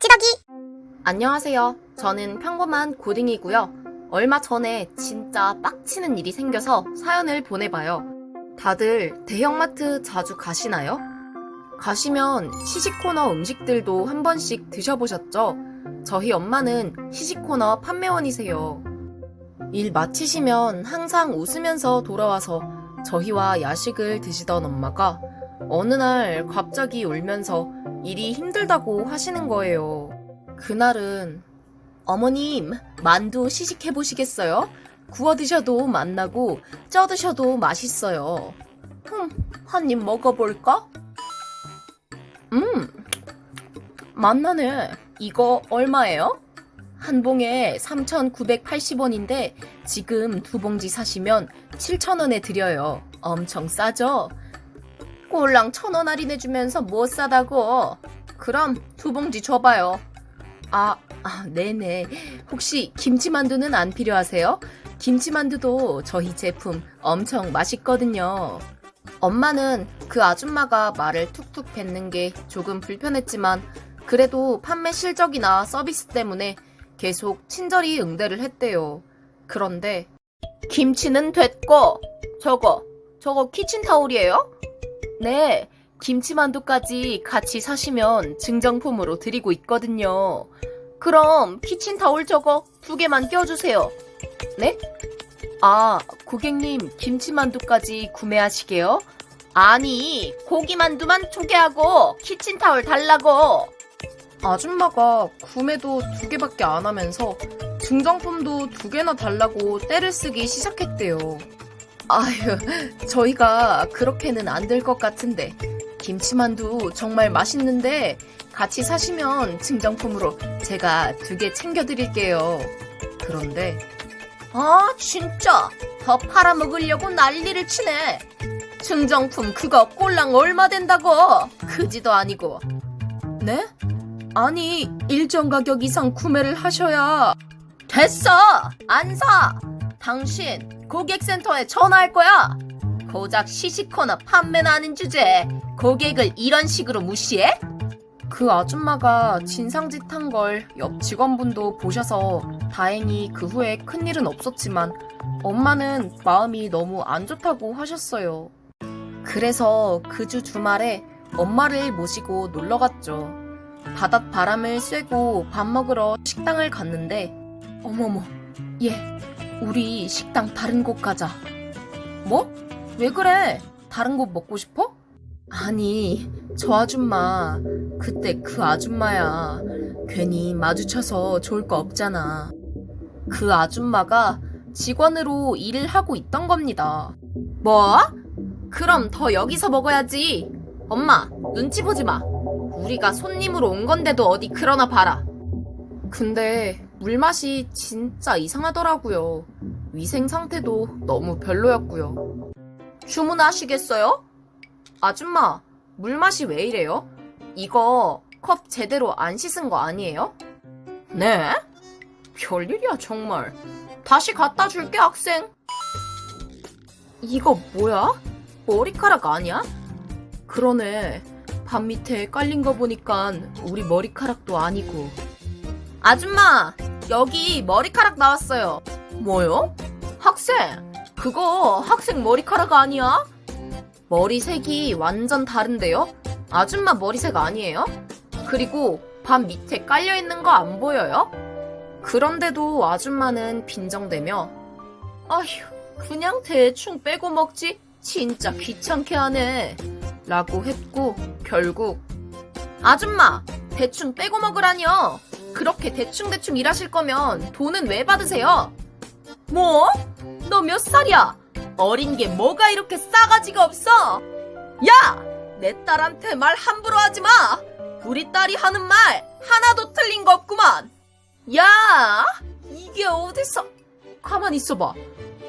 찌덕이 안녕하세요. 저는 평범한 고딩이고요. 얼마 전에 진짜 빡치는 일이 생겨서 사연을 보내봐요. 다들 대형마트 자주 가시나요? 가시면 시식코너 음식들도 한 번씩 드셔보셨죠? 저희 엄마는 시식코너 판매원이세요. 일 마치시면 항상 웃으면서 돌아와서 저희와 야식을 드시던 엄마가 어느 날 갑자기 울면서 일이 힘들다고 하시는 거예요. 그날은 어머님 만두 시식해 보시겠어요? 구워 드셔도 맛나고 쪄 드셔도 맛있어요. 흠, 한 입 먹어볼까? 음, 맛나네. 이거 얼마예요? 한 봉에 3,980원인데 지금 두 봉지 사시면 7,000원에 드려요. 엄청 싸죠? 꼴랑 1,000원 할인해주면서 못 사다고. 그럼 두 봉지 줘봐요. 아, 아, 네네. 혹시 김치만두는 안 필요하세요? 김치만두도 저희 제품 엄청 맛있거든요. 엄마는 그 아줌마가 말을 툭툭 뱉는 게 조금 불편했지만 그래도 판매 실적이나 서비스 때문에 계속 친절히 응대를 했대요. 그런데 김치는 됐고 저거 저거 키친타올이에요? 네. 김치만두까지 같이 사시면 증정품으로 드리고 있거든요. 그럼 키친타올 저거 두 개만 껴주세요. 네? 아, 고객님 김치만두까지 구매하시게요? 아니, 고기만두만 두 개하고 키친타올 달라고. 아줌마가 구매도 두 개밖에 안 하면서 증정품도 두 개나 달라고 떼를 쓰기 시작했대요. 아휴, 저희가 그렇게는 안 될 것 같은데. 김치만두 정말 맛있는데 같이 사시면 증정품으로 제가 두 개 챙겨드릴게요. 그런데 아 진짜 더 팔아먹으려고 난리를 치네. 증정품 그거 꼴랑 얼마 된다고? 그지도 아니고. 네? 아니 일정 가격 이상 구매를 하셔야 됐어 안 사. 당신 고객센터에 전화할 거야. 고작 시식코너 판매나 하는 주제에 고객을 이런 식으로 무시해? 그 아줌마가 진상짓 한 걸 옆 직원분도 보셔서 다행히 그 후에 큰일은 없었지만 엄마는 마음이 너무 안 좋다고 하셨어요. 그래서 그 주 주말에 엄마를 모시고 놀러 갔죠. 바닷 바람을 쐬고 밥 먹으러 식당을 갔는데 어머머 얘 우리 식당 다른 곳 가자. 뭐? 왜 그래? 다른 곳 먹고 싶어? 아니, 저 아줌마, 그때 그 아줌마야. 괜히 마주쳐서 좋을 거 없잖아. 그 아줌마가 직원으로 일을 하고 있던 겁니다. 뭐? 그럼 더 여기서 먹어야지. 엄마, 눈치 보지 마. 우리가 손님으로 온 건데도 어디 그러나 봐라. 근데 물맛이 진짜 이상하더라고요. 위생 상태도 너무 별로였고요. 주문하시겠어요? 아줌마, 물맛이 왜 이래요? 이거 컵 제대로 안 씻은 거 아니에요? 네? 별일이야, 정말. 다시 갖다 줄게, 학생. 이거 뭐야? 머리카락 아니야? 그러네. 밥 밑에 깔린 거 보니까 우리 머리카락도 아니고. 아줌마, 여기 머리카락 나왔어요. 뭐요? 학생, 그거 학생 머리카락 아니야? 머리색이 완전 다른데요? 아줌마 머리색 아니에요? 그리고 밥 밑에 깔려있는 거 안 보여요? 그런데도 아줌마는 빈정대며 아휴, 그냥 대충 빼고 먹지? 진짜 귀찮게 하네. 라고 했고, 결국 아줌마, 대충 빼고 먹으라니요. 그렇게 대충대충 일하실 거면 돈은 왜 받으세요? 뭐? 너 몇 살이야? 어린 게 뭐가 이렇게 싸가지가 없어? 야! 내 딸한테 말 함부로 하지 마! 우리 딸이 하는 말 하나도 틀린 거 없구만! 야! 이게 어디서... 가만 있어봐.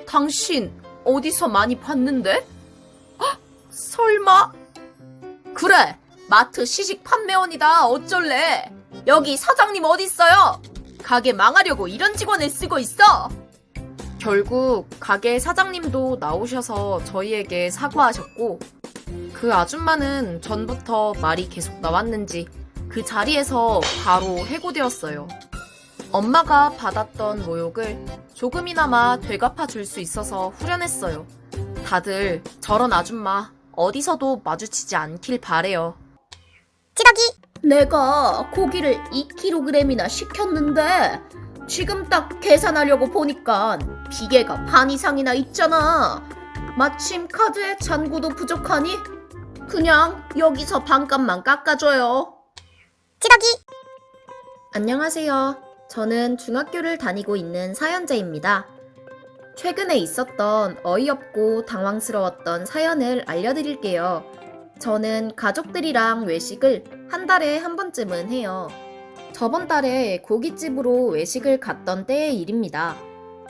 당신 어디서 많이 봤는데? 헉, 설마? 그래! 마트 시식 판매원이다. 어쩔래? 여기 사장님 어딨어요? 가게 망하려고 이런 직원을 쓰고 있어? 결국 가게 사장님도 나오셔서 저희에게 사과하셨고 그 아줌마는 전부터 말이 계속 나왔는지 그 자리에서 바로 해고되었어요. 엄마가 받았던 모욕을 조금이나마 되갚아 줄 수 있어서 후련했어요. 다들 저런 아줌마 어디서도 마주치지 않길 바래요. 내가 고기를 2kg이나 시켰는데 지금 딱 계산하려고 보니까 비계가 반 이상이나 있잖아. 마침 카드에 잔고도 부족하니 그냥 여기서 반값만 깎아줘요. 찌덕이 안녕하세요. 저는 중학교를 다니고 있는 사연자입니다. 최근에 있었던 어이없고 당황스러웠던 사연을 알려드릴게요. 저는 가족들이랑 외식을 한 달에 한 번쯤은 해요. 저번 달에 고깃집으로 외식을 갔던 때의 일입니다.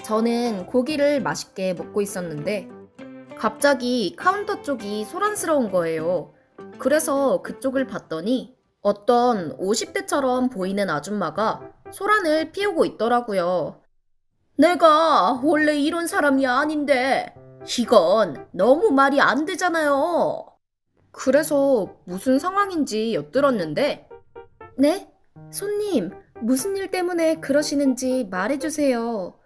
저는 고기를 맛있게 먹고 있었는데 갑자기 카운터 쪽이 소란스러운 거예요. 그래서 그쪽을 봤더니 어떤 50대처럼 보이는 아줌마가 소란을 피우고 있더라고요. 내가 원래 이런 사람이 아닌데 이건 너무 말이 안 되잖아요. 그래서 무슨 상황인지 엿들었는데 네? 손님, 무슨 일 때문에 그러시는지 말해주세요.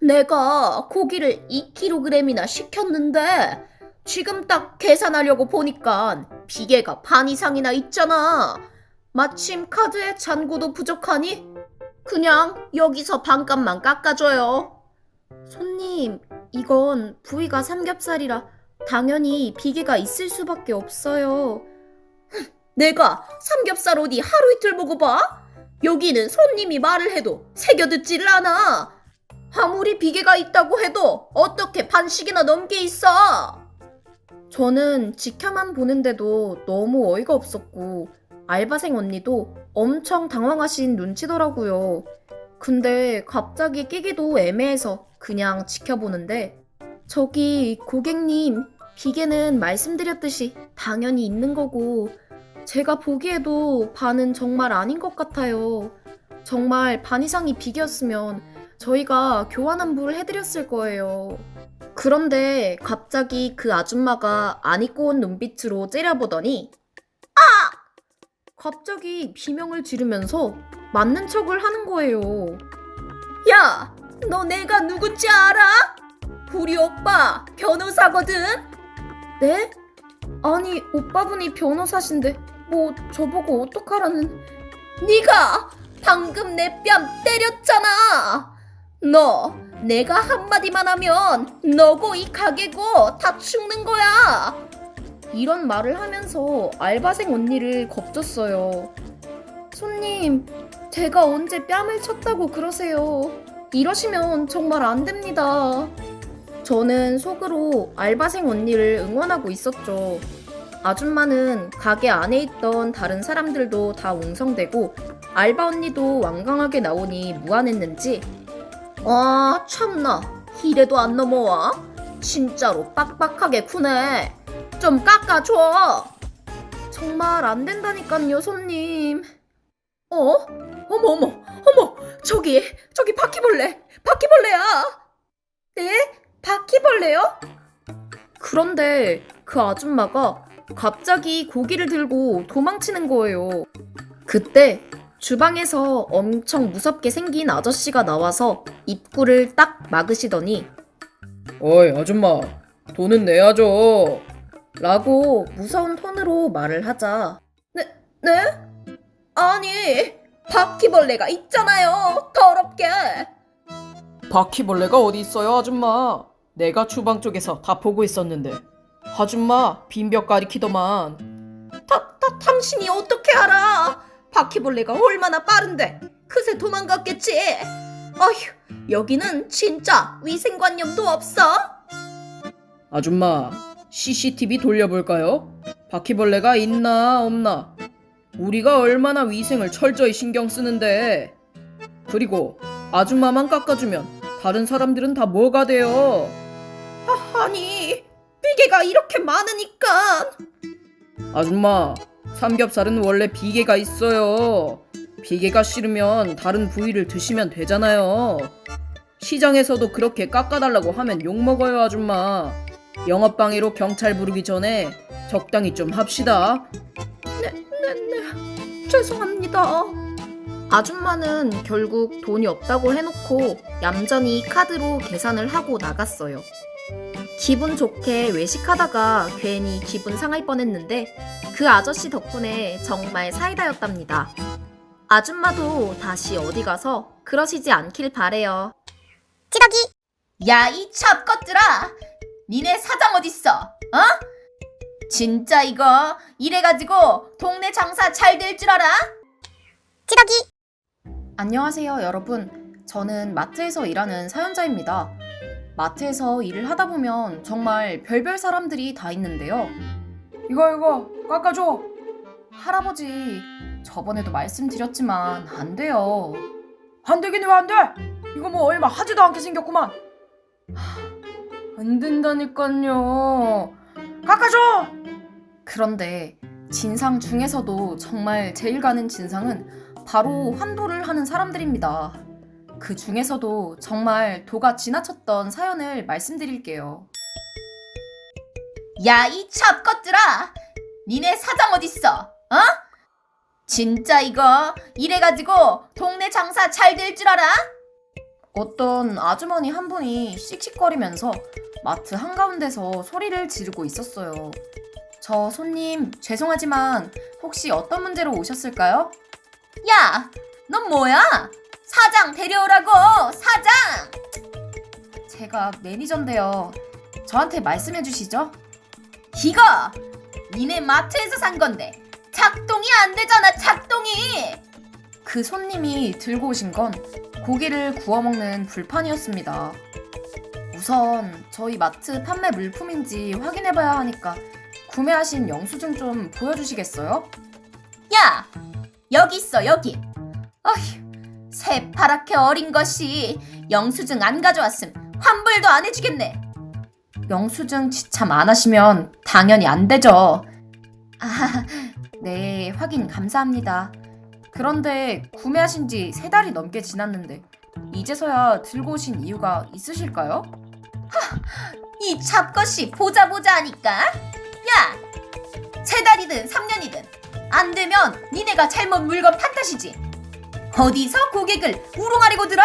내가 고기를 2kg이나 시켰는데 지금 딱 계산하려고 보니까 비계가 반 이상이나 있잖아. 마침 카드에 잔고도 부족하니 그냥 여기서 반값만 깎아줘요. 손님, 이건 부위가 삼겹살이라 당연히 비계가 있을 수밖에 없어요. 내가 삼겹살 어디 하루 이틀 먹어봐? 여기는 손님이 말을 해도 새겨듣지를 않아. 아무리 비계가 있다고 해도 어떻게 반씩이나 넘게 있어? 저는 지켜만 보는데도 너무 어이가 없었고 알바생 언니도 엄청 당황하신 눈치더라고요. 근데 갑자기 끼기도 애매해서 그냥 지켜보는데 저기 고객님 비계는 말씀드렸듯이 당연히 있는 거고 제가 보기에도 반은 정말 아닌 것 같아요. 정말 반 이상이 비계였으면 저희가 교환 환불을 해드렸을 거예요. 그런데 갑자기 그 아줌마가 안 입고 온 눈빛으로 째려보더니 아! 갑자기 비명을 지르면서 맞는 척을 하는 거예요. 야! 너 내가 누군지 알아? 우리 오빠 변호사거든? 네? 아니 오빠분이 변호사신데 뭐 저보고 어떡하라는? 네가 방금 내 뺨 때렸잖아! 너 내가 한마디만 하면 너고 이 가게고 다 죽는 거야! 이런 말을 하면서 알바생 언니를 겁줬어요. 손님 제가 언제 뺨을 쳤다고 그러세요? 이러시면 정말 안 됩니다 저는 속으로 알바생 언니를 응원하고 있었죠. 아줌마는 가게 안에 있던 다른 사람들도 다 웅성대고 알바 언니도 완강하게 나오니 무안했는지 아 참나. 이래도 안 넘어와. 진짜로 빡빡하게 쿠네 좀 깎아줘. 정말 안 된다니깐요 손님. 어? 어머 어머 어머. 저기 저기 바퀴벌레. 바퀴벌레야. 네? 바퀴벌레요? 그런데 그 아줌마가 갑자기 고기를 들고 도망치는 거예요. 그때 주방에서 엄청 무섭게 생긴 아저씨가 나와서 입구를 딱 막으시더니 어이 아줌마 돈은 내야죠 라고 무서운 톤으로 말을 하자 네? 네? 아니 바퀴벌레가 있잖아요 더럽게 바퀴벌레가 어디 있어요 아줌마 내가 주방 쪽에서 다 보고 있었는데. 아줌마 빈벽 가리키더만. 다, 다 당신이 어떻게 알아? 바퀴벌레가 얼마나 빠른데. 그새 도망갔겠지. 어휴 여기는 진짜 위생관념도 없어. 아줌마 CCTV 돌려볼까요? 바퀴벌레가 있나 없나? 우리가 얼마나 위생을 철저히 신경 쓰는데. 그리고 아줌마만 깎아주면 다른 사람들은 다 뭐가 돼요 아니 비계가 이렇게 많으니까 아줌마, 삼겹살은 원래 비계가 있어요. 비계가 싫으면 다른 부위를 드시면 되잖아요. 시장에서도 그렇게 깎아달라고 하면 욕먹어요, 아줌마. 영업방해로 경찰 부르기 전에 적당히 좀 합시다. 네네 죄송합니다. 아줌마는 결국 돈이 없다고 해놓고 얌전히 카드로 계산을 하고 나갔어요. 기분 좋게 외식하다가 괜히 기분 상할 뻔했는데 그 아저씨 덕분에 정말 사이다였답니다. 아줌마도 다시 어디 가서 그러시지 않길 바래요. 찌덕이 야, 이 잡것들아! 니네 사장 어딨어? 어? 진짜 이거 이래가지고 동네 장사 잘 될 줄 알아? 찌덕이 안녕하세요, 여러분. 저는 마트에서 일하는 사연자입니다. 마트에서 일을 하다 보면 정말 별별 사람들이 다 있는데요. 이거 이거 깎아줘. 할아버지, 저번에도 말씀드렸지만 안 돼요. 안 되긴 왜 안 돼? 이거 뭐 얼마 하지도 않게 생겼구만. 안 된다니까요. 깎아줘. 그런데 진상 중에서도 정말 제일 가는 진상은 바로 환도를 하는 사람들입니다. 그 중에서도 정말 도가 지나쳤던 사연을 말씀드릴게요. 야, 이 잡것들아! 니네 사장 어딨어? 어? 진짜 이거 이래가지고 동네 장사 잘 될 줄 알아? 어떤 아주머니 한 분이 씩씩거리면서 마트 한가운데서 소리를 지르고 있었어요. 저 손님 죄송하지만 혹시 어떤 문제로 오셨을까요? 야, 넌 뭐야? 사장 데려오라고 사장! 제가 매니저인데요. 저한테 말씀해 주시죠. 이거 니네 마트에서 산 건데 작동이 안 되잖아 작동이. 그 손님이 들고 오신 건 고기를 구워 먹는 불판이었습니다. 우선 저희 마트 판매 물품인지 확인해 봐야 하니까 구매하신 영수증 좀 보여주시겠어요? 야! 여기 있어, 여기! 어휴, 새파랗게 어린 것이 영수증 안 가져왔음 환불도 안 해주겠네! 영수증 지참 안 하시면 당연히 안 되죠. 아, 네, 확인 감사합니다. 그런데 구매하신 지 세 달이 넘게 지났는데 이제서야 들고 오신 이유가 있으실까요? 이 잡것이 보자 보자 하니까 야! 세 달이든 3년이든 안 되면 니네가 잘못 물건 판 탓이지. 어디서 고객을 우롱하려고 들어?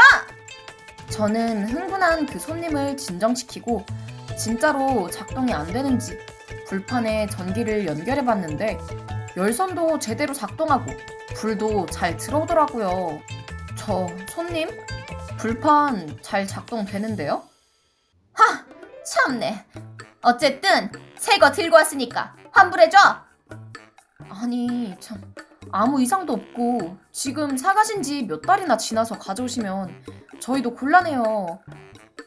저는 흥분한 그 손님을 진정시키고 진짜로 작동이 안 되는지 불판에 전기를 연결해 봤는데 열선도 제대로 작동하고 불도 잘 들어오더라고요. 저 손님 불판 잘 작동되는데요? 하! 참네. 어쨌든 새 거 들고 왔으니까 환불해줘. 아니 참 아무 이상도 없고 지금 사가신 지 몇 달이나 지나서 가져오시면 저희도 곤란해요.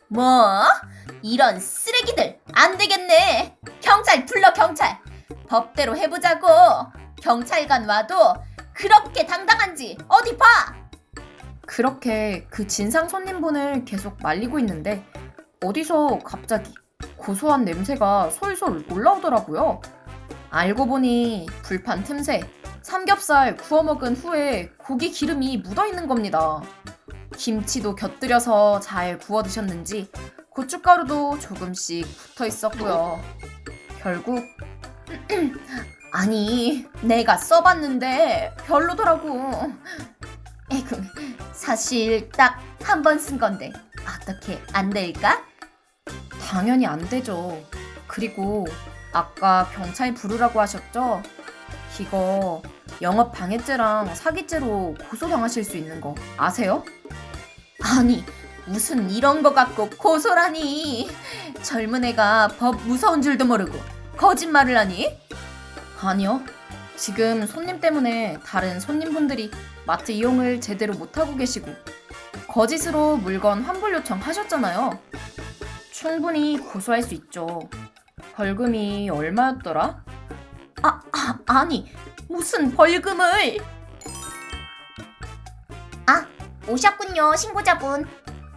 뭐? 이런 쓰레기들 안 되겠네. 경찰 불러 경찰. 법대로 해보자고. 경찰관 와도 그렇게 당당한지 어디 봐. 그렇게 그 진상 손님분을 계속 말리고 있는데 어디서 갑자기 고소한 냄새가 솔솔 올라오더라고요. 알고 보니 불판 틈새 삼겹살 구워 먹은 후에 고기 기름이 묻어 있는 겁니다. 김치도 곁들여서 잘 구워 드셨는지 고춧가루도 조금씩 붙어 있었고요. 결국 아니 내가 써봤는데 별로더라고. 에구 사실 딱 한 번 쓴 건데 어떻게 안 될까? 당연히 안 되죠. 그리고 아까 경찰 부르라고 하셨죠? 이거 영업 방해죄랑 사기죄로 고소당하실 수 있는 거 아세요? 아니 무슨 이런 거 갖고 고소라니 젊은 애가 법 무서운 줄도 모르고 거짓말을 하니? 아니요 지금 손님 때문에 다른 손님분들이 마트 이용을 제대로 못하고 계시고 거짓으로 물건 환불 요청 하셨잖아요 충분히 고소할 수 있죠 벌금이 얼마였더라? 아니 무슨 벌금을 아 오셨군요 신고자분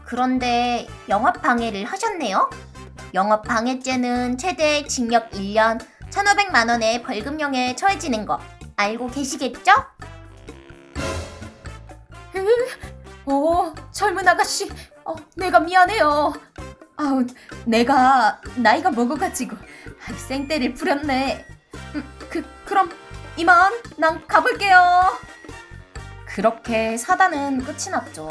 그런데 영업 방해를 하셨네요 영업 방해죄는 최대 징역 1년 1,500만 원의 벌금형에 처해지는 거 알고 계시겠죠? 오, 젊은 아가씨, 어, 내가 미안해요. 아우, 내가 나이가 먹어가지고 아이, 생떼를 부렸네. 음, 그, 그럼 이만 난 가볼게요. 그렇게 사단은 끝이 났죠.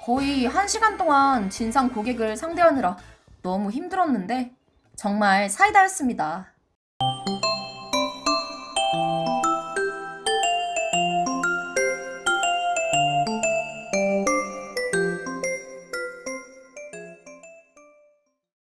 거의 한 시간 동안 진상 고객을 상대하느라 너무 힘들었는데 정말 사이다였습니다.